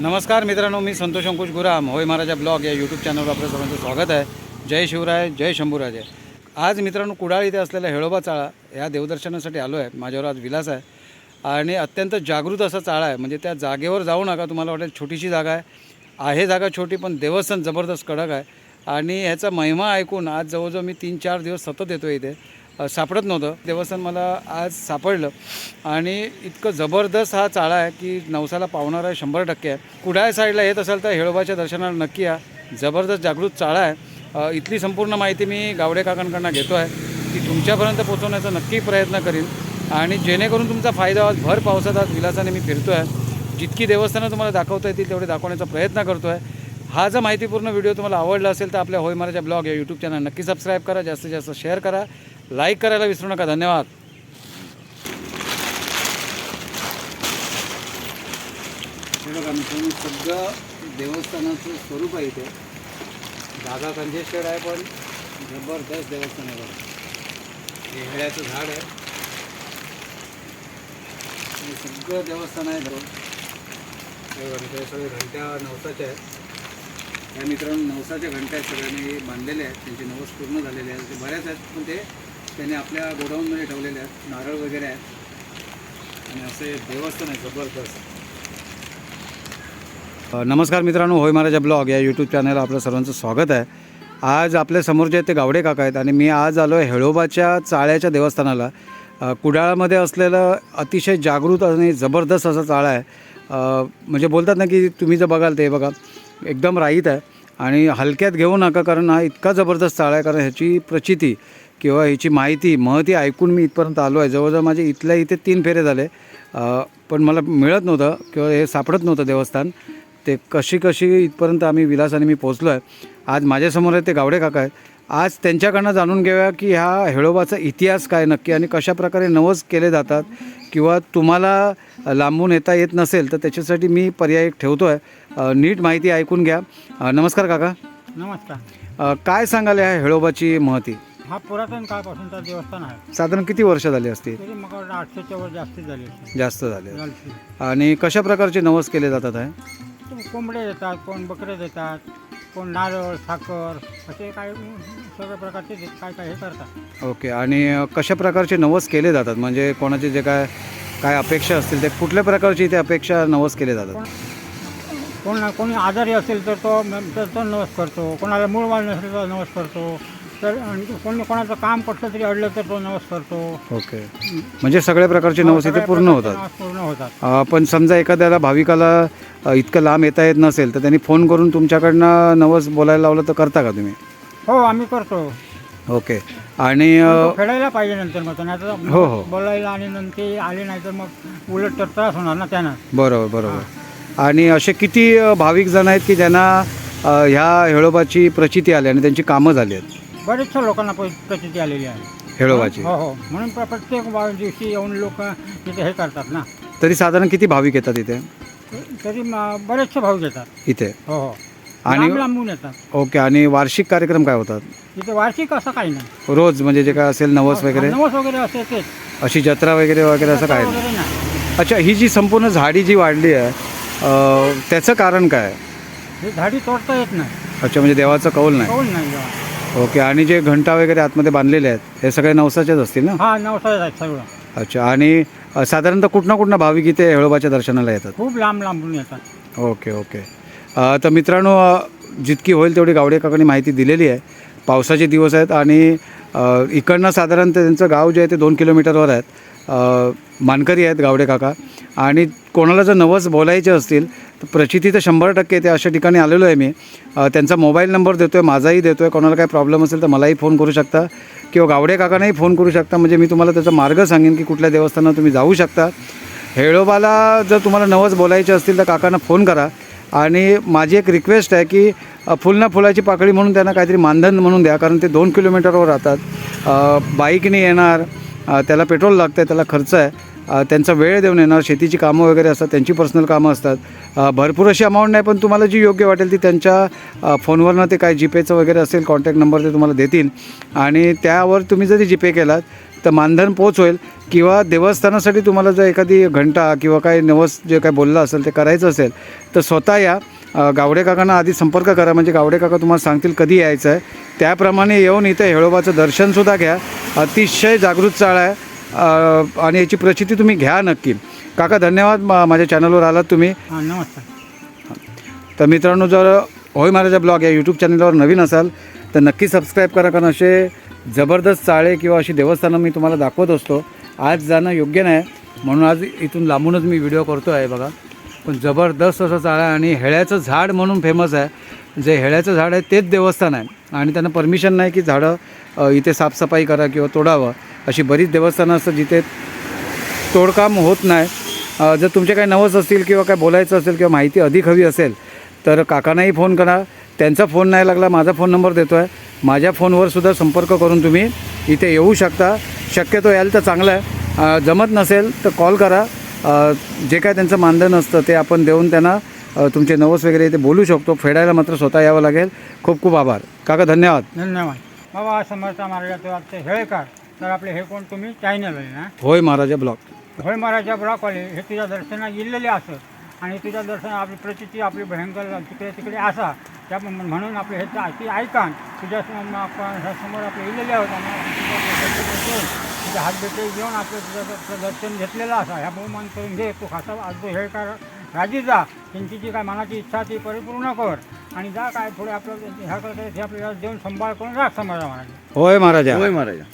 नमस्कार मित्रांनो मी संतोष अंकुश गुराम. होय महाराजा ब्लॉग या यूट्यूब चॅनलवर आपलं सर्वांचं स्वागत आहे. जय शिवराय जय शंभूराजे. आज मित्रांनो कुडाळ इथे असलेला हेळोबा चाळा या देवदर्शनासाठी आलो आहे माझ्यावर आज विलास आहे. आणि अत्यंत जागृत असा चाळा आहे. म्हणजे त्या जागेवर जाऊ नका तुम्हाला वाटेल छोटीशी जागा आहे. आहे जागा छोटी पण देवस्थान जबरदस्त कडक आहे. आणि ह्याचा महिमा ऐकून आज जवळजवळ मी तीन चार दिवस सतत येतो इथे. सापडत नव्हतं. देवस्थान मला आज सापडलं. आणि इतकं जबरदस्त हा चाळा आहे की नवसाला पावणार आहे शंभर टक्के आहे. कुडाळ साईडला येत असाल तर हेळोबाच्या दर्शनाला नक्की या. जबरदस्त जागृत चाळा आहे. इथली संपूर्ण माहिती मी गावडे काकांकडनं घेतो आहे. ती तुमच्यापर्यंत पोहोचवण्याचा नक्की प्रयत्न करीन. आणि जेणेकरून तुमचा फायदा आज भर पावसात आज विलासाने मी फिरतो आहे. जितकी देवस्थानं तुम्हाला दाखवता येतील तेवढे दाखवण्याचा प्रयत्न करतो आहे. हा जर माहितीपूर्ण व्हिडिओ तुम्हाला आवडला असेल तर आपल्या होय महाराजा ब्लॉग या यूट्यूब चॅनल नक्की सबस्क्राईब करा. जास्तीत जास्त शेअर करा. लाईक करायला विसरू नका. धन्यवाद. हे सगळं देवस्थानाचं स्वरूप आहे इथे. जागा कंजेस्टेड आहे पण जबरदस्त देवस्थान आहे बघा. हे हेळ्याचं झाड आहे. हे सगळं देवस्थान आहे घंट्या सगळे घंट्या नवसाच्या आहेत. या मित्रांनो नवसाच्या घंट्या आहेत सगळ्यांनी बांधलेल्या आहेत. त्यांचे नवस पूर्ण झालेले आहेत ते बऱ्याच आहेत पण ते त्याने आपल्या गोडाऊनमध्ये ठेवलेले आहेत नारळ वगैरे आहेत. आणि असे देवस्थान आहे जबरदस्त. नमस्कार मित्रांनो होय महाराजा ब्लॉग या यूट्यूब चॅनलला आपलं सर्वांचं स्वागत आहे. आज आपल्यासमोर जे आहेत ते गावडे काका आहेत आणि मी आज आलो आहे हेळोबाच्या चाळ्याच्या देवस्थानाला. कुडाळामध्ये असलेलं अतिशय जागृत आणि जबरदस्त असा चाळा आहे. म्हणजे बोलतात ना की तुम्ही जर बघाल ते बघा एकदम राईत आहे. आणि हलक्यात घेऊ नका कारण हा इतका जबरदस्त चाळा आहे कारण ह्याची प्रचिती किंवा ह्याची माहिती महती ऐकून मी इथपर्यंत आलो आहे. जवळजवळ माझे इथल्या इथे तीन फेरे झाले. पण मला मिळत नव्हतं किंवा हे सापडत नव्हतं देवस्थान. ते कशी कशी इथपर्यंत आम्ही विलासाने मी पोचलो आहे. आज माझ्यासमोर आहे ते गावडे काका आहेत. आज त्यांच्याकडनं जाणून घेऊया की ह्या हेळोबाचा इतिहास काय नक्की आणि कशा प्रकारे नवस केले जातात किंवा तुम्हाला लांबून येता येत नसेल तर त्याच्यासाठी मी पर्याय ठेवतो आहे नीट माहिती ऐकून घ्या. नमस्कार काका. नमस्कार. काय सांगाल ह्या हेळोबाची महती? हा पुरातन काळपासूनचा देवस्थान आहे. साधारण किती वर्ष झाली असतील? तरी मग वाटतं आठशेच्या वर जास्ती झाली असेल. जास्त झाले. आणि कशा प्रकारचे नवस केले जातात आहे कोंबडे देतात कोण बकरे देतात कोण नारळ साखर असे काय सगळ्या प्रकारचे काय काय हे करतात. ओके आणि अ, कशा प्रकारचे नवस केले जातात? म्हणजे कोणाचे जे काय काय अपेक्षा असतील ते कुठल्या प्रकारची इथे अपेक्षा नवस केले जातात? कोण कोणी आजारी असेल तर तो तर तो नवस करतो. कोणाला मूळ वाढ नसेल तर नवस करतो. तर आणि कोणी कोणाचं काम कसलं तरी अडलं तर तो नवस करतो. ओके. म्हणजे सगळ्या प्रकारचे नवस इथे सगळ्या पूर्ण प्रकारचे होतात. नवस पूर्ण होतात. अ, पण समजा एखाद्याला भाविकाला अ, इतकं लांब येता येत नसेल तर त्यांनी फोन करून तुमच्याकडनं नवस बोलायला लावलं तर करता का तुम्ही? हो आम्ही करतो. ओके. आणि अ, तो खेळायला पाहिजे नंतर मग नाही हो, हो. बोलायला आणि नंतर ते आले नाही तर मग उलट तर त्रास होणार ना त्यांना. बरोबर बरोबर. आणि असे किती अ, भाविक जण आहेत की ज्यांना अ, ह्या हेळोबाची प्रचिती आली आणि त्यांची कामं झाली आहेत? बरेचशा लोकांना प- प्रचिती आलेली आहे. हेळोबाची. हो हो. म्हणून प्र- प्रत्येक वा- दिवशी येऊन लोक तिथे हे करतात ना. तरी साधारण किती भाविक येतात इथे? तरी म- बरेचसे भाऊ येतात. इथे? हो हो. आणि- लांब लांबून येतात. ओके आणि वार्षिक कार्यक्रम काय होतात? तिथे वार्षिक असं काही नाही. रोज म्हणजे जे काय असेल नवस वगैरे? नवस वगैरे असे तेच. अशी जत्रा वगैरे वगैरे असं काय नाही. वगैरे नाही. अच्छा ही जी संपूर्ण झाडी जी वाढली आहे अ, त्याचं कारण काय? हे झाडी तोडता येत नाही. अच्छा म्हणजे देवाचं कौल नाही. कौल नाही जेव्हा. ओके आणि जे घंटा वगैरे आतमध्ये बांधलेले आहेत हे सगळे नवसाचेच असतील ना? हा नवसाळ्यात आहेत सगळं. अच्छा आणि अ, साधारणतः कुठनं कुठनं भाविक इथे हेळोबाच्या दर्शनाला येतात? खूप लांब लांबून येतात. Okay okay. अ, तर मित्रांनो अ, जितकी होईल तेवढी गावडे काकांनी माहिती दिलेली आहे. पावसाचे दिवस आहेत आणि अ, इकडनं साधारण त्यांचं गाव जे आहे ते दोन किलोमीटरवर आहेत. अ, मानकरी आहेत गावडे काका. आणि कोणाला जर नवस बोलायचे असतील तर प्रचिती तर शंभर टक्के ते अशा ठिकाणी आलेलो आहे मी. त्यांचा मोबाईल नंबर देतो आहे माझाही देतो आहे कोणाला काही प्रॉब्लेम असेल तर मलाही फोन करू शकता. किंवा गावडे काकांनाही फोन करू शकता. म्हणजे मी तुम्हाला त्याचा मार्ग सांगेन की कुठल्या देवस्थानात तुम्ही जाऊ शकता. हेळोबाला जर तुम्हाला नवस बोलायचे असतील तर काकांना फोन करा. आणि माझी एक रिक्वेस्ट आहे की फुलना फुलाची पाकळी म्हणून त्यांना काहीतरी मानधन म्हणून द्या. कारण ते दोन किलोमीटरवर राहतात. बाईकने येणार. त्याला पेट्रोल लागतं आहे त्याला खर्च आहे. त्यांचा वेळ देऊन येणार शेतीची कामं वगैरे असतात त्यांची पर्सनल कामं असतात. भरपूर अशी अमाऊंट नाही पण तुम्हाला जी योग्य वाटेल ती त्यांच्या फोनवरनं ते काय जीपेचं वगैरे असेल कॉन्टॅक्ट नंबर ते तुम्हाला देतील. आणि त्यावर तुम्ही जरी जीपे केलात तर मानधन पोच होईल किंवा देवस्थानासाठी तुम्हाला जर एखादी घंटा किंवा काही नवस जे काय बोललं असेल ते करायचं असेल तर स्वतः या. गावडे काकांना आधी संपर्क करा म्हणजे गावडे काका तुम्हाला सांगतील कधी यायचं आहे त्याप्रमाणे येऊन इथं हेळोबाचं दर्शनसुद्धा घ्या. अतिशय जागृत चाळ आहे. आणि याची प्रचिती तुम्ही घ्या नक्की. काका धन्यवाद मा- माझ्या चॅनलवर आलात तुम्ही. हां नमस्कार. तर मित्रांनो जर होय महाराजा ब्लॉग या यूट्यूब चॅनलवर नवीन असाल तर नक्की सबस्क्राईब करा कारण असे जबरदस्त चाळे किंवा अशी देवस्थानं मी तुम्हाला दाखवत असतो. आज जाणं योग्य नाही. म्हणून आज इथून लांबूनच मी व्हिडिओ करतो आहे बघा. पण जबरदस्त असं चाळ आहे आणि हेळ्याचं झाड म्हणून फेमस आहे. जे हेळ्याचं झाड आहे तेच देवस्थान आहे. आणि त्यांना परमिशन नाही की झाडं अ, इथे साफसफाई करा किंवा तोडावं. अशी बरीच देवस्थानं असतात जिथे तोडकाम होत नाही. जर तुमचे काही नवस असतील किंवा काय बोलायचं असेल किंवा माहिती अधिक हवी असेल तर काकांनाही फोन करा. त्यांचा फोन नाही लागला माझा फोन नंबर देतो आहे माझ्या फोनवर सुद्धा संपर्क करून तुम्ही इथे येऊ शकता. शक्यतो याल तर चांगलं आहे. जमत नसेल तर कॉल करा. जे काय त्यांचं मानधन असतं ते आपण देऊन त्यांना तुमचे नवस वगैरे इथे बोलू शकतो. फेडायला मात्र स्वतः यावं लागेल. खूप खूप आभार. काका धन्यवाद. धन्यवाद. बाबा समर्थ महाराजाचं वाटतं. हेळेकर. तर आपले हे कोण तुम्ही? चॅनल आहे ना? होय महाराजा ब्लॉग होय महाराजा ब्लॉकवाले हे तुझ्या दर्शनात गेलेले असत आणि तुझ्या दर्शनात आपली प्रचिती आपली भयंकर तिकडे तिकडे असा. त्या म्हणून आपले हे ता- ऐकान तुझ्या समोर आपले इलेले आहोत आणि आपण तुझ्या दर्शन घेऊन, तुझ्या हात भेटे घेऊन आपलं तुझं दर्शन घेतलेलं असा. ह्या बहुमान करून घे तू खासा आज जो हे कर राजी जा. त्यांची जी काय मनाची इच्छा ती परिपूर्ण कर. आणि जा काय थोडे आपलं ह्या करता हे आपल्याला देऊन सांभाळ करून राख समाजा महाराज होय महाराजा. होय महाराजा.